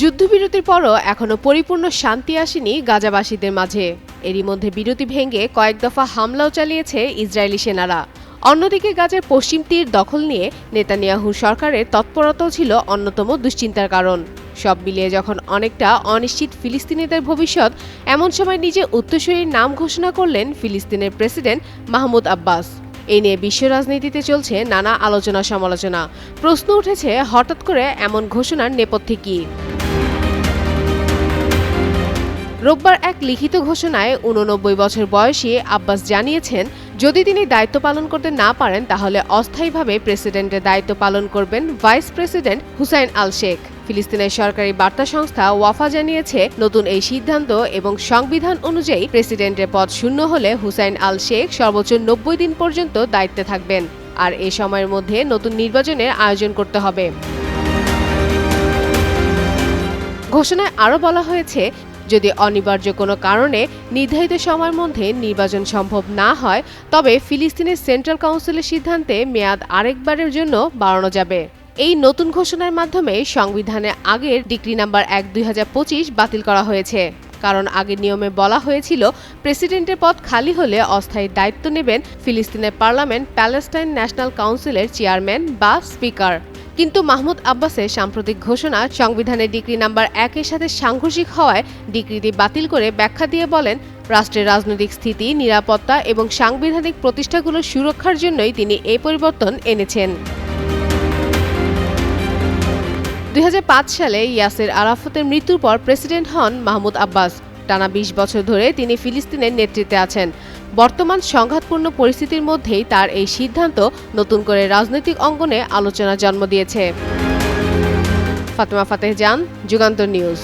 যুদ্ধবিরতির পরও এখনও পরিপূর্ণ শান্তি আসেনি গাজাবাসীদের মাঝে। এরই মধ্যে বিরতি ভেঙে কয়েক দফা হামলাও চালিয়েছে ইসরায়েলি সেনারা। অন্যদিকে গাজার পশ্চিম তীর দখল নিয়ে নেতানিয়াহু সরকারের তৎপরতাও ছিল অন্যতম দুশ্চিন্তার কারণ। সব মিলিয়ে যখন অনেকটা অনিশ্চিত ফিলিস্তিনিদের ভবিষ্যৎ, এমন সময় নিজে উত্তরসূরির নাম ঘোষণা করলেন ফিলিস্তিনের প্রেসিডেন্ট মাহমুদ আব্বাস। এ নিয়ে বিশ্ব রাজনীতিতে চলছে নানা আলোচনা সমালোচনা প্রশ্ন উঠেছে, হঠাৎ করে এমন ঘোষণার নেপথ্যে কী? রোববার এক লিখিত ঘোষণায় উননব্বই বছর বয়সী আব্বাস জানিয়েছেন, যদি তিনি দায়িত্ব পালন করতে না পারেন, তাহলে অস্থায়ীভাবে প্রেসিডেন্টের দায়িত্ব পালন করবেন vice president Hussein Al Sheikh. ফিলিস্তিনের সরকারি বার্তা সংস্থা ওয়াফা জানিয়েছে, নতুন এই সিদ্ধান্ত এবং সংবিধান অনুযায়ী প্রেসিডেন্টের পদ শূন্য হলে হুসাইন আল শেখ সর্বোচ্চ নব্বই দিন পর্যন্ত দায়িত্বে থাকবেন। আর এ সময়ের মধ্যে নতুন নির্বাচনের আয়োজন করতে হবে। ঘোষণায় আরও বলা হয়েছে যদি অনিবার্য কোনো কারণে নির্ধারিত সময়ের মধ্যে নির্বাচন সম্ভব না হয়, তবে ফিলিস্তিনের সেন্ট্রাল কাউন্সিলের সিদ্ধান্তে মেয়াদ আরেকবারের জন্য বাড়ানো যাবে। এই নতুন ঘোষণার মাধ্যমে সংবিধানে আগের ডিগ্রি নাম্বার এক দুই বাতিল করা হয়েছে। কারণ আগের নিয়মে বলা হয়েছিল, প্রেসিডেন্টের পদ খালি হলে অস্থায়ী দায়িত্ব নেবেন ফিলিস্তিনের পার্লামেন্ট প্যালেস্টাইন ন্যাশনাল কাউন্সিলের চেয়ারম্যান বা স্পিকার। কিন্তু মাহমুদ আব্বাসের সাম্প্রতিক ঘোষণা সংবিধানের ডিগ্রি নাম্বার একের সাথে সাংঘর্ষিক হওয়ায় ডিগ্রিটি বাতিল করে ব্যাখ্যা দিয়ে বলেন, রাষ্ট্রের রাজনৈতিক স্থিতি, নিরাপত্তা এবং সাংবিধানিক প্রতিষ্ঠাগুলোর সুরক্ষার জন্যই তিনি এই পরিবর্তন এনেছেন। দুই হাজার পাঁচ সালে ইয়াসের আরাফতের মৃত্যুর পর প্রেসিডেন্ট হন মাহমুদ আব্বাস। টানা বিশ বছর ধরে তিনি ফিলিস্তিনের নেতৃত্বে আছেন। বর্তমান সংঘাতপূর্ণ পরিস্থিতির মধ্যেই তার এই সিদ্ধান্ত নতুন করে রাজনৈতিক অঙ্গনে আলোচনা জন্ম দিয়েছে। ফাতেমা ফাতেহ জান, যুগান্তর নিউজ।